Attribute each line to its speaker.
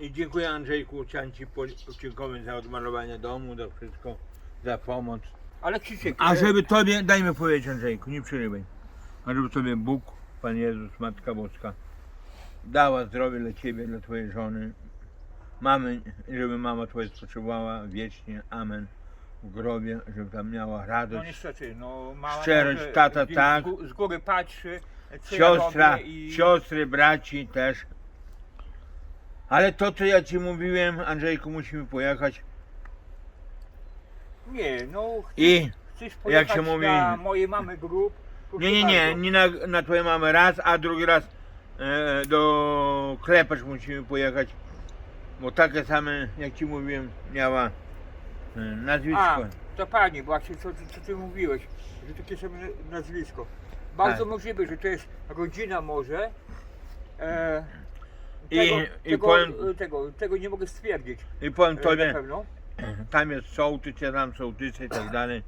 Speaker 1: I dziękuję Andrzejku, chciałem Ci podziękować za odmalowanie domu, za wszystko, za pomoc.
Speaker 2: Ale Krzysiek,
Speaker 1: A
Speaker 2: e,
Speaker 1: żeby Tobie, daj mi powiedzieć Andrzejku, nie przerywaj. A żeby Tobie Bóg, Pan Jezus, Matka Boska dała zdrowie dla Ciebie, dla Twojej żony. Mamy, żeby mama Twoja spoczywała wiecznie, amen. W grobie, żeby tam miała
Speaker 2: no
Speaker 1: radość.
Speaker 2: niestety, no mama
Speaker 1: Szczerość, tata, tak.
Speaker 2: Z, gó- z góry patrzy,
Speaker 1: Siostra,
Speaker 2: i...
Speaker 1: siostry, braci też. Ale to, co ja Ci mówiłem, Andrzejku, musimy pojechać.
Speaker 2: Nie, no
Speaker 1: I
Speaker 2: chcesz pojechać
Speaker 1: się mówi-
Speaker 2: na mojej mamy grób?
Speaker 1: Nie, nie, nie, nie na, na twoją mamę raz, a drugi raz e, do Klepacz musimy pojechać, bo takie same, jak ci mówiłem, miała e, nazwisko.
Speaker 2: A, to pani, właśnie co, ty- co ty mówiłeś, że takie sobie nazwisko. Bardzo
Speaker 1: Tak.
Speaker 2: możliwe, że to jest rodzina może. E,
Speaker 1: I-
Speaker 2: tego,
Speaker 1: i
Speaker 2: tego,
Speaker 1: powiem-
Speaker 2: tego, tego nie mogę stwierdzić.
Speaker 1: I powiem
Speaker 2: e,
Speaker 1: tobie,
Speaker 2: Na pewno.
Speaker 1: tam jest sołtys, ja tam sołtysy i tak dalej.